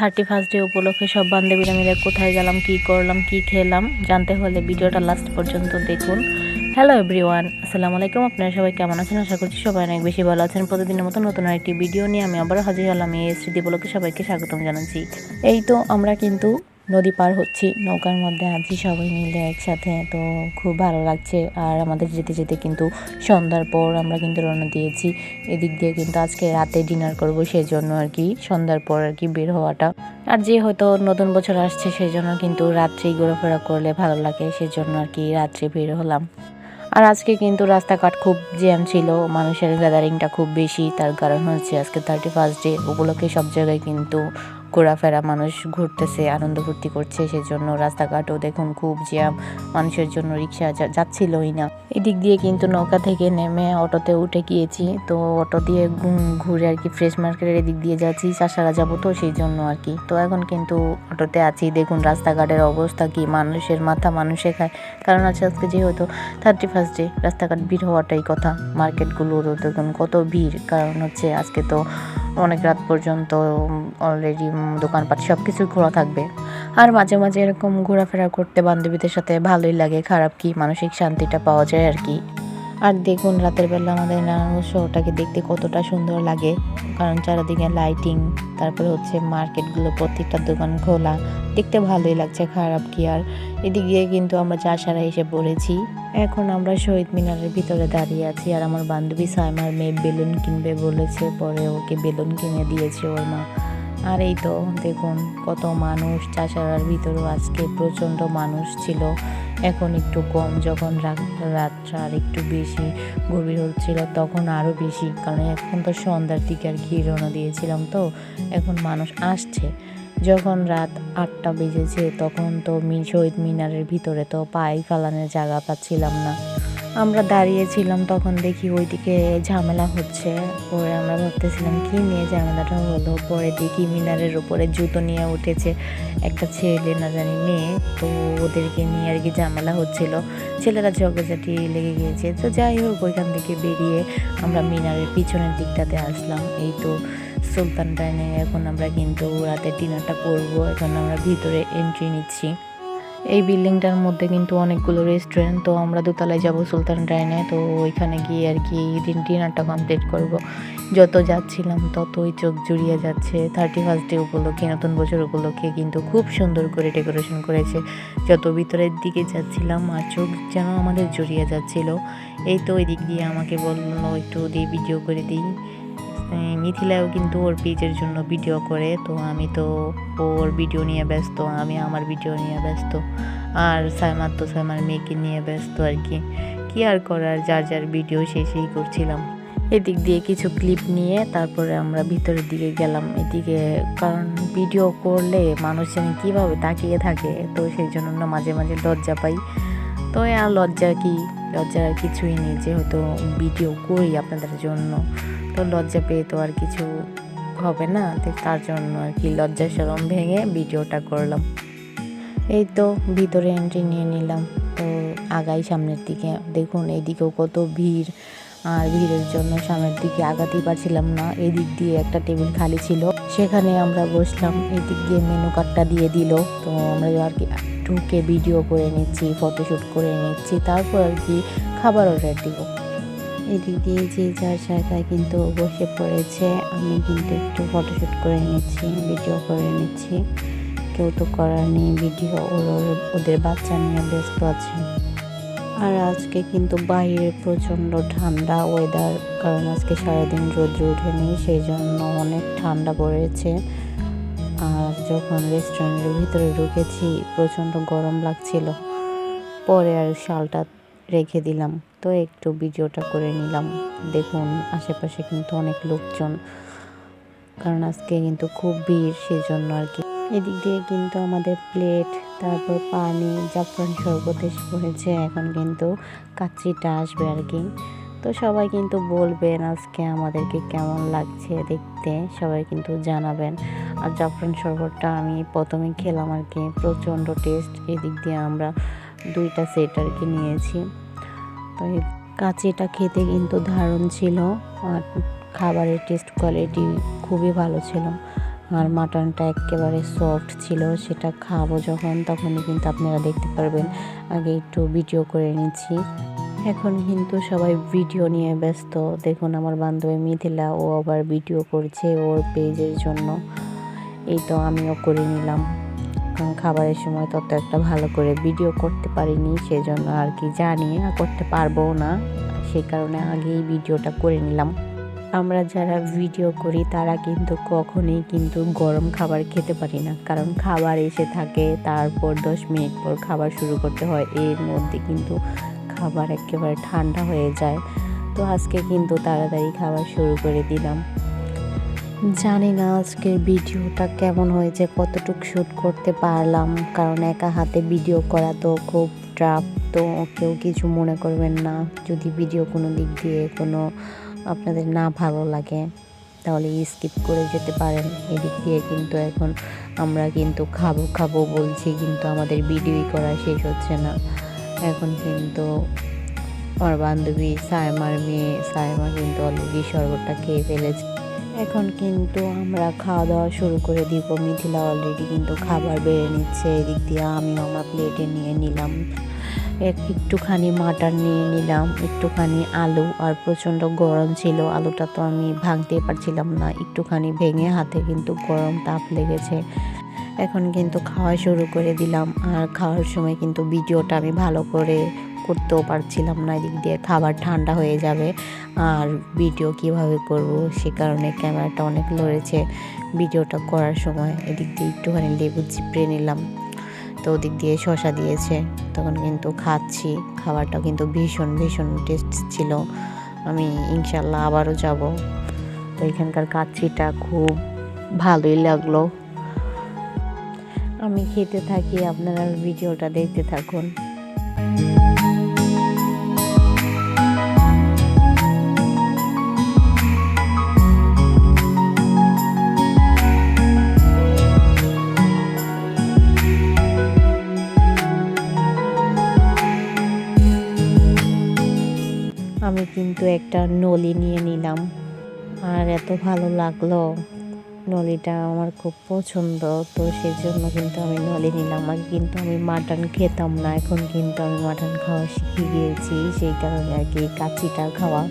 Thirty first day উপলক্ষে সব বান্ধবীরা মিলে কোথায় গেলাম, কি করলাম, কি খেলাম, জানতে হলে ভিডিওটা লাস্ট পর্যন্ত দেখুন। হ্যালো এভরিওয়ান আসসালামু আলাইকুম, আপনারা সবাই কেমন আছেন? আশা করছি সবাই অনেক বেশি ভালো আছেন। প্রতিদিনের মতো নতুন একটি ভিডিও নিয়ে আমি আবার হাজির হলাম এই স্মৃতি উপলক্ষে সবাইকে স্বাগতম জানাচ্ছি। এই তো আমরা কিন্তু নদী পার হচ্ছি, নৌকার মধ্যে আছি সবাই মিলে একসাথে, তো খুব ভালো লাগছে। আর আমাদের যেতে যেতে কিন্তু সন্ধ্যার পর আমরা কিন্তু রওনা দিয়েছি। এদিক দিয়ে কিন্তু আজকে রাতে ডিনার করব সেই জন্য আর কি, সন্ধ্যার পর আর কি বের হওয়াটা। আর যে হয়তো নতুন বছর আসছে সেই জন্য কিন্তু রাত্রেই ঘোরাফেরা করলে ভালো লাগে সেই জন্য আর কি রাত্রে বের হলাম। আর আজকে কিন্তু রাস্তাঘাট খুব জ্যাম ছিল, মানুষের গ্যাদারিংটা খুব বেশি, তার কারণ হচ্ছে আজকে থার্টি ফার্স্ট ডে উপলক্ষে সব জায়গায় কিন্তু ঘোরাফেরা, মানুষ ঘুরতেছে, আনন্দ ফুর্তি করছে, সেজন্য রাস্তাঘাটও দেখুন খুব জ্যাম, মানুষের জন্য রিক্সা যাচ্ছিলই না। এদিক দিয়ে কিন্তু নৌকা থেকে নেমে অটোতে উঠে গিয়েছি, তো অটো দিয়ে ঘুরে আর কি ফ্রেশ মার্কেটের এদিক দিয়ে যাচ্ছি, চাষারা যাব তো সেই জন্য আর কি। তো এখন কিন্তু অটোতে আছি, দেখুন রাস্তাঘাটের অবস্থা কি, মানুষের মাথা মানুষে খায়। কারণ আছে আজকে যেহেতু থার্টি ফার্স্ট ডে রাস্তাঘাট ভিড় হওয়াটাই কথা মার্কেটগুলোরও দেখুন কত ভিড়, কারণ হচ্ছে আজকে তো অনেক রাত পর্যন্ত অলরেডি দোকানপাট সব কিছু খোলা থাকবে। আর মাঝে মাঝে এরকম ঘোরাফেরা করতে বান্ধবীদের সাথে ভালোই লাগে, খারাপ কি, মানসিক শান্তিটা পাওয়া যায় আর কি। আর দেখুন, রাতের বেলা আমাদের নারায়ণ শহরটাকে দেখতে কতটা সুন্দর লাগে। কারণ চারিদিকে লাইটিং তারপরে হচ্ছে মার্কেটগুলো, প্রত্যেকটা দোকান খোলা। দেখতে ভালোই লাগছে, খারাপ কি আর? এদিক দিয়ে কিন্তু আমরা চাষারা এসে পড়েছি। এখন আমরা শহীদ মিনারের ভিতরে দাঁড়িয়ে আছি আর আমার বান্ধবী সাইমার মেয়ে বেলুন কিনবে বলেছে, পরে ওকে বেলুন কিনে দিয়েছে ওর মা। আর এই তো, দেখুন, কত মানুষ, চাষারার ভিতরেও আজকে প্রচণ্ড মানুষ ছিল। এখন একটু কম, যখন রাত- রাতটা আর একটু বেশি গভীর হচ্ছিল তখন আরও বেশি। কারণ এখন তো সন্ধ্যার দিকে আর কি রওনা দিয়েছিলাম তো, এখন মানুষ আসছে। যখন রাত আটটা বেজেছে তখন তো শহীদ মিনারের ভিতরে তো পায়ে ফালানোর জায়গা পাচ্ছিলাম না। আমরা দাঁড়িয়েছিলাম তখন দেখি ওইদিকে ঝামেলা হচ্ছে। পরে আমরা ভাবতেছিলাম, কি নিয়ে ঝামেলাটা হলো? পরে দেখি মিনারের উপরে জুতো নিয়ে উঠেছে একটা ছেলে, না জানি মেয়ে। তো ওদেরকে নিয়ে আর কি ঝামেলা হচ্ছিল। ছেলেরা ঝগড়াঝাটি লেগে গিয়েছে। তো যাই হোক, ওইখান থেকে বেরিয়ে আমরা মিনারের পিছনের দিকটাতে আসলাম। এই তো সুলতান ডাইনে, এখন আমরা কিন্তু রাতের ডিনারটা করব। এখন আমরা ভিতরে এন্ট্রি নিচ্ছি। এই বিল্ডিংটার মধ্যে কিন্তু অনেকগুলো রেস্টুরেন্ট তো আমরা দোতলায় যাব সুলতান ডাইনে তো ওইখানে গিয়ে আর কি দিন ডিনারটা কমপ্লিট করব। যত যাচ্ছিলাম ততই চোখ জুড়িয়ে যাচ্ছে। থার্টি ফার্স্ট ডে উপলক্ষে, নতুন বছর উপলক্ষে কিন্তু খুব সুন্দর করে ডেকোরেশন করেছে। যত ভিতরের দিকে যাচ্ছিলাম, আর চোখ যেন আমাদের জড়িয়ে যাচ্ছিল। এই তো ওই দিক দিয়ে আমাকে বলল, একটু দিয়ে ভিডিও করে দিই। মিথিলাও কিন্তু ওর পেজের জন্য ভিডিও করে, তো আমি তো ওর ভিডিও নিয়ে ব্যস্ত, আমি আমার ভিডিও নিয়ে ব্যস্ত, আর সাইমার তো সাইমার মেয়েকে নিয়ে ব্যস্ত আর কি। কি আর করার, যার যার ভিডিও সেই সেই করছিলাম। এদিক দিয়ে কিছু ক্লিপ নিয়ে তারপরে আমরা ভিতরের দিকে গেলাম, এদিকে কারণ ভিডিও করলে মানুষ যেন কীভাবে তাকিয়ে থাকে, তো সেই জন্য না মাঝে মাঝে লজ্জা পাই। তো আর লজ্জা কি? লজ্জার কিছুই নেই, যেহেতু ভিডিও করি আপনাদের জন্য। তো লজ্জা পেয়ে তো আর কিছু হবে না। তো তার জন্য আর কি লজ্জা সরম ভেঙে ভিডিওটা করলাম। এই তো ভিতরে এন্ট্রি নিয়ে নিলাম। তো আগাই সামনের দিকে। দেখুন, এইদিকেও কত ভিড়। আর ভিড়ের জন্য সামনের দিকে আগাতেই পারছিলাম না। এদিক দিয়ে একটা টেবিল খালি ছিল। সেখানে আমরা বসলাম। এদিক দিয়ে মেনু কার্ডটা দিয়ে দিল। তো আমরা আর কি ঢুকে ভিডিও করে নিচ্ছি ফটোশ্যুট করে নিচ্ছি। তারপর আর কি খাবার অর্ডার দিব এদিক দিয়ে যে যার জায়গায় কিন্তু বসে পড়েছে, আমি কিন্তু একটু ফটোশ্যুট করে নিচ্ছি ভিডিও করে নিচ্ছি কেউ তো করার নেই ভিডিও ওর ওদের বাচ্চা নিয়ে ব্যস্ত আছে। আর আজকে কিন্তু বাইরে প্রচণ্ড ঠান্ডা ওয়েদার কারণ আজকে সারাদিন রোদ্র ওঠেনি সেই জন্য অনেক ঠান্ডা পড়েছে। আর যখন রেস্টুরেন্টের ভিতরে ঢুকেছি, প্রচণ্ড গরম লাগছিল। পরে আর শালটা রেখে দিলাম। তো একটু ভিডিওটা করে নিলাম। দেখুন, আশেপাশে কিন্তু অনেক লোকজন। কারণ আজকে কিন্তু খুব ভিড় সেই জন্য আর কি। এদিক দিয়ে কিন্তু আমাদের প্লেট তারপর পানি, জাফরান শরবত এসে পড়েছে। এখন কিন্তু কাচ্চিটা আসবে আর কি। তো সবাই কিন্তু বলবেন আজকে আমাদেরকে কেমন লাগছে দেখতে। সবাই কিন্তু জানাবেন। আর জাফরান শরবতটা আমি প্রথমে খেলাম আর কি। প্রচণ্ড টেস্ট এদিক দিয়ে আমরা দুইটা সেট আর কি নিয়েছি। তো এই কাচিটা খেতে কিন্তু দারুণ ছিল আর খাবারের টেস্ট কোয়ালিটি খুবই ভালো ছিল। আর মাটনটা একেবারে সফট ছিল, সেটা খাব যখন, তখনই কিন্তু আপনারা দেখতে পারবেন। আগে একটু ভিডিও করে নিচ্ছি। এখন কিন্তু সবাই ভিডিও নিয়ে ব্যস্ত। দেখুন আমার বান্ধবী মিথিলা, ও আবার ভিডিও করছে ওর পেজের জন্য। এই তো আমিও করে নিলাম। খাবারের সময় তত একটা ভালো করে ভিডিও করতে পারিনি, সেজন্য আর কি জানি করতে পারব না। সেই কারণে আগেই ভিডিওটা করে নিলাম। আমরা যারা ভিডিও করি, তারা কিন্তু কখনোই কিন্তু গরম খাবার খেতে পারি না। কারণ খাবার এসে থাকে, তারপর দশ মিনিট পর খাবার শুরু করতে হয়। এর মধ্যে কিন্তু খাবার একেবারে ঠান্ডা হয়ে যায়। তো আজকে কিন্তু তাড়াতাড়ি খাবার শুরু করে দিলাম। জানি না আজকের ভিডিওটা কেমন হয়েছে, কতটুকু শ্যুট করতে পারলাম, কারণ একা হাতে ভিডিও করা তো খুব ট্রাফ তো কেউ কিছু মনে করবেন না। যদি ভিডিও কোনো দিক দিয়ে কোনো আপনাদের না ভালো লাগে, তাহলে স্কিপ করে যেতে পারেন। এদিক দিয়ে কিন্তু এখন আমরা কিন্তু খাব খাব বলছি, কিন্তু আমাদের ভিডিওই করা শেষ হচ্ছে না। এখন কিন্তু আমার বান্ধবী সায়মার মেয়ে, সায়মা কিন্তু অলরেডি শরবতটা খেয়ে ফেলেছে। এখন কিন্তু আমরা খাওয়া দাওয়া শুরু করে দিব। মিথিলা অলরেডি কিন্তু খাবার বেড়ে নিচ্ছে। এদিক দিয়ে আমি আমার প্লেটে নিয়ে নিলাম। এক একটুখানি মাটন নিয়ে নিলাম, একটুখানি আলু আর প্রচণ্ড গরম ছিল। আলুটা তো আমি ভাঙতেই পারছিলাম না। একটুখানি ভেঙে হাতে কিন্তু গরম তাপ লেগেছে। এখন কিন্তু খাওয়া শুরু করে দিলাম। আর খাওয়ার সময় কিন্তু ভিডিওটা আমি ভালো করে করতেও পারছিলাম না, এদিক দিয়ে খাবার ঠান্ডা হয়ে যাবে। আর ভিডিও কীভাবে করব, সে কারণে ক্যামেরাটা অনেক লড়েছে ভিডিওটা করার সময়। এদিক দিয়ে একটুখানি লেবু চিপড়ে নিলাম, তো ওদিক দিয়ে শশা দিয়েছে। তখন কিন্তু খাচ্ছি, খাবারটা কিন্তু ভীষণ ভীষণ টেস্ট ছিল। আমি ইনশাল্লাহ আবারও যাব। তো এখানকার কাচ্ছিটা খুব ভালোই লাগল। আমি খেতে থাকি, আপনারা ভিডিওটা দেখতে থাকুন। কিন্তু একটা নলি নিয়ে নিলাম। আর এত ভালো লাগল। নলিটা আমার খুব পছন্দ, তো সেই জন্য কিন্তু আমি নলি নিলাম। আগে কিন্তু আমি মাটন খেতাম না, এখন কিন্তু আমি মাটন খাওয়া শিখে গিয়েছি, সেই কারণে আর কি কাচিটা খাওয়া।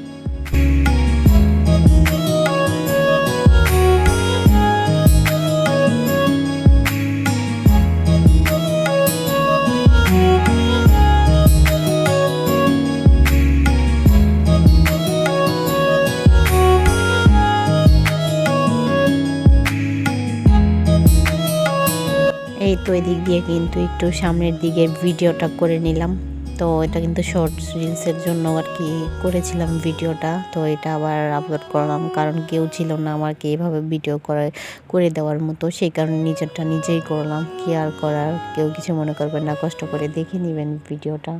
এদিক দিয়ে কিন্তু একটু সামনের দিকে ভিডিওটা করে নিলাম। তো এটা কিন্তু শর্টস রিলসের জন্য আর কি করেছিলাম ভিডিওটা। তো এটা আবার আপলোড করলাম। কারণ কেউ ছিল না আমাকে এভাবে ভিডিও করে করে দেওয়ার মতো। সেই কারণে নিজেরটা নিজেই করলাম। কি আর করার? কেউ কিছু মনে করবেন না। কষ্ট করে দেখে নেবেন ভিডিওটা।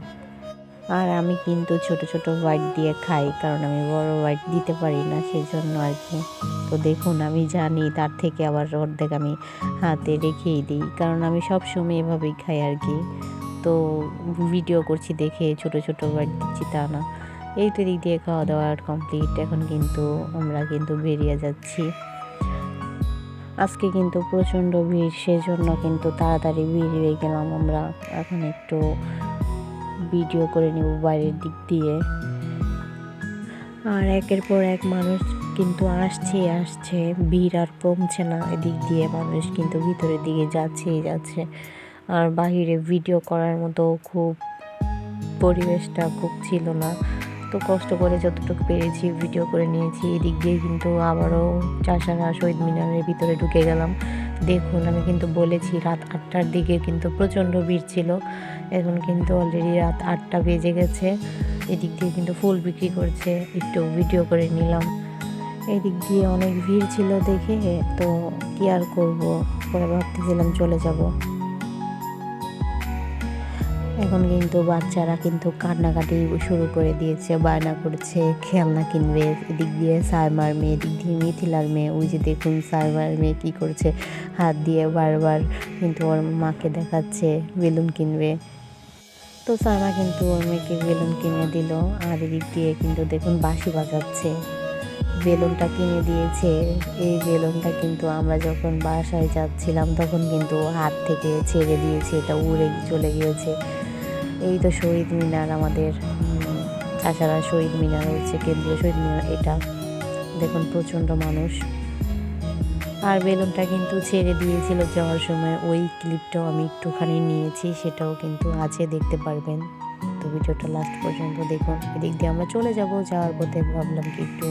আর আমি কিন্তু ছোট ছোট হোয়াইট দিয়ে খাই, কারণ আমি বড় হোয়াইট দিতে পারি না সেই জন্য আর কি। তো দেখুন, আমি জানি তার থেকে আবার অর্ধেক আমি হাতে রেখেই দিই, কারণ আমি সব সময় এভাবেই খাই আর কি। তো ভিডিও করছি দেখে ছোট ছোট হোয়াইট দিচ্ছি তা না। এই তো দিক দিয়ে খাওয়া দাওয়া কমপ্লিট এখন কিন্তু আমরা কিন্তু বেরিয়ে যাচ্ছি। আজকে কিন্তু প্রচণ্ড ভিড়, সেজন্য কিন্তু তাড়াতাড়ি বেরিয়ে গেলাম আমরা। এখন একটু ভিডিও করে নেব বাইরের দিক দিয়ে। আর একের পর এক মানুষ কিন্তু আসছে আসছে। ভিড় আর কমছে না এদিক দিয়ে, মানুষ কিন্তু ভিতরের দিকে যাচ্ছেই যাচ্ছে। আর বাহিরে ভিডিও করার মতো খুব পরিবেশটা খুব ছিল না। তো কষ্ট করে যতটুকু পেরেছি ভিডিও করে নিয়েছি। এদিক দিয়ে কিন্তু আবারও চাষারা শহীদ মিনারের ভিতরে ঢুকে গেলাম। দেখুন, আমি কিন্তু বলেছি রাত আটটার দিকে কিন্তু প্রচণ্ড ভিড় ছিল। এখন কিন্তু অলরেডি রাত আটটা বেজে গেছে। এদিক দিয়ে কিন্তু ফুল বিক্রি করছে। একটু ভিডিও করে নিলাম। এদিক দিয়ে অনেক ভিড় ছিল দেখে, তো কি আর করব? পরে ভাবতেছিলাম চলে যাব। এখন কিন্তু বাচ্চারা কিন্তু কান্নাকাটি শুরু করে দিয়েছে, বায়না করছে, খেলনা কিনবে, এদিক দিয়ে সাইমার মেয়ে, এদিক দিয়ে মিথিলার মেয়ে। ওই যে দেখুন সাইমার মেয়ে কী করছে, হাত দিয়ে বারবার কিন্তু ওর মাকে দেখাচ্ছে, বেলুন কিনবে। তো সাইমা কিন্তু ওর মেয়েকে বেলুন কিনে দিল, আর এদিক দিয়ে কিন্তু দেখুন বাঁশি বাজাচ্ছে। বেলুনটা কিনে দিয়েছে, এই বেলুনটা কিন্তু আমরা যখন বাসায় যাচ্ছিলাম তখন কিন্তু হাত থেকে ছেড়ে দিয়েছে, এটা উড়ে চলে গিয়েছে। এই তো শহীদ মিনার আমাদের তাছাড়া শহীদ মিনার হচ্ছে কেন্দ্রীয় শহীদ মিনার, এটা দেখুন প্রচণ্ড মানুষ। আর বেলুনটা কিন্তু ছেড়ে দিয়েছিল যাওয়ার সময়, ওই ক্লিপটাও আমি একটুখানি নিয়েছি, সেটাও কিন্তু আছে, দেখতে পারবেন। তো ভিডিওটা লাস্ট পর্যন্ত দেখুন। এদিক দিয়ে আমরা চলে যাব, যাওয়ার পথে ভাবলাম কি একটু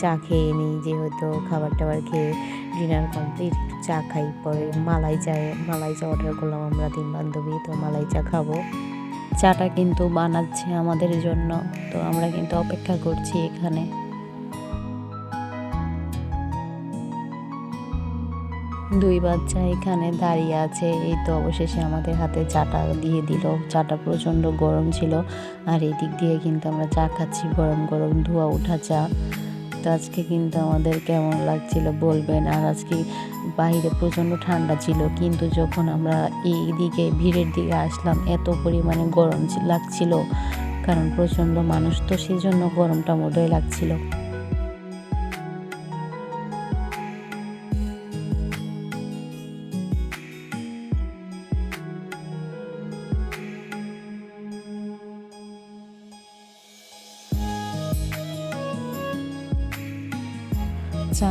চা খেয়ে নিই যে হয়তো খাবার টাবার খেয়ে ডিনার কমপ্লিট একটু চা খাই, পরে মালাই চায়ে, মালাই চা অর্ডার করলাম আমরা তিন বান্ধবী, তো মালাই চা খাব। চাটা কিন্তু বানাচ্ছে আমাদের জন্য। তো আমরা কিন্তু অপেক্ষা করছি এখানে। দুই বাচ্চা এখানে দাঁড়িয়ে আছে। এই তো অবশেষে আমাদের হাতে চাটা দিয়ে দিল। চাটা প্রচণ্ড গরম ছিল। আর এই দিক দিয়ে কিন্তু আমরা চা খাচ্ছি। গরম গরম ধোয়া ওঠা চা। তো আজকে কিন্তু আমাদের কেমন লাগছিল বলবেন। আর আজকে বাইরে প্রচণ্ড ঠান্ডা ছিল, কিন্তু যখন আমরা এই দিকে ভিড়ের দিকে আসলাম, এত পরিমাণে গরম লাগছিল। কারণ প্রচণ্ড মানুষ, তো সেই জন্য গরমটা মোটেই লাগছিল।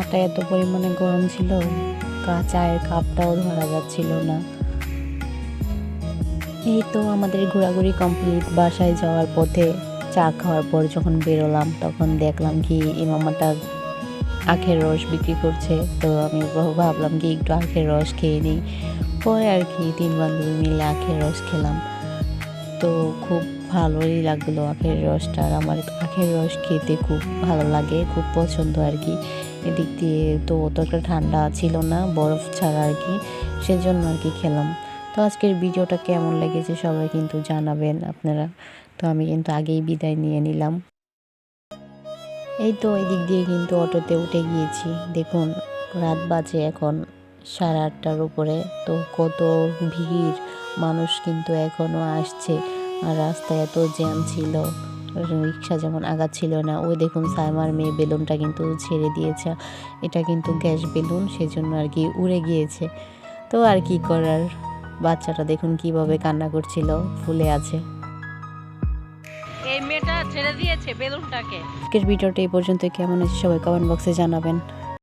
চাটা এত পরিমাণে গরম ছিল চায়ের কাপটাও ধরা যাচ্ছিল না। এই তো আমাদের ঘোরাঘুরি কমপ্লিট বাসায় যাওয়ার পথে, চা খাওয়ার পর যখন বেরোলাম, তখন দেখলাম কি এই মামাটা আখের রস বিক্রি করছে। তো আমি ভাবলাম কি একটু আখের রস খেয়ে নিই। পরে আর কি তিন বান্ধবী মিলে আখের রস খেলাম। তো খুব ভালোই লাগল আখের রসটা, আর আমার আখের রস খেতে খুব ভালো লাগে, খুব পছন্দ আর কি। এদিক দিয়ে তো অতটা ঠান্ডা ছিল না, বরফ ছাড়া আর কি, সেজন্য আর কি খেলাম। তো আজকের ভিডিওটা কেমন লেগেছে সবাই কিন্তু জানাবেন আপনারা। তো আমি কিন্তু আগেই বিদায় নিয়ে নিলাম। এই তো এদিক দিয়ে কিন্তু অটোতে উঠে গিয়েছি। দেখুন, রাত বাজে এখন সাড়ে আটটার উপরে। তো কত ভিড়, মানুষ কিন্তু এখনও আসছে। আর রাস্তায় এত জ্যাম ছিল। রিক্সা যেমন আগাচ্ছিল না ওই দেখুন সাইমার মেয়ে বেলুনটা কিন্তু ছেড়ে দিয়েছে। এটা কিন্তু গ্যাস বেলুন সেজন্য আর কি উড়ে গিয়েছে। তো আর কি করার? বাচ্চাটা দেখুন কীভাবে কান্না করছিল ফুলে আছে। এই মেয়েটা ছেড়ে দিয়েছে বেলুনটাকে। আজকের ভিডিওটা এই পর্যন্ত কেমন আছে সবাই কমেন্ট বক্সে জানাবেন।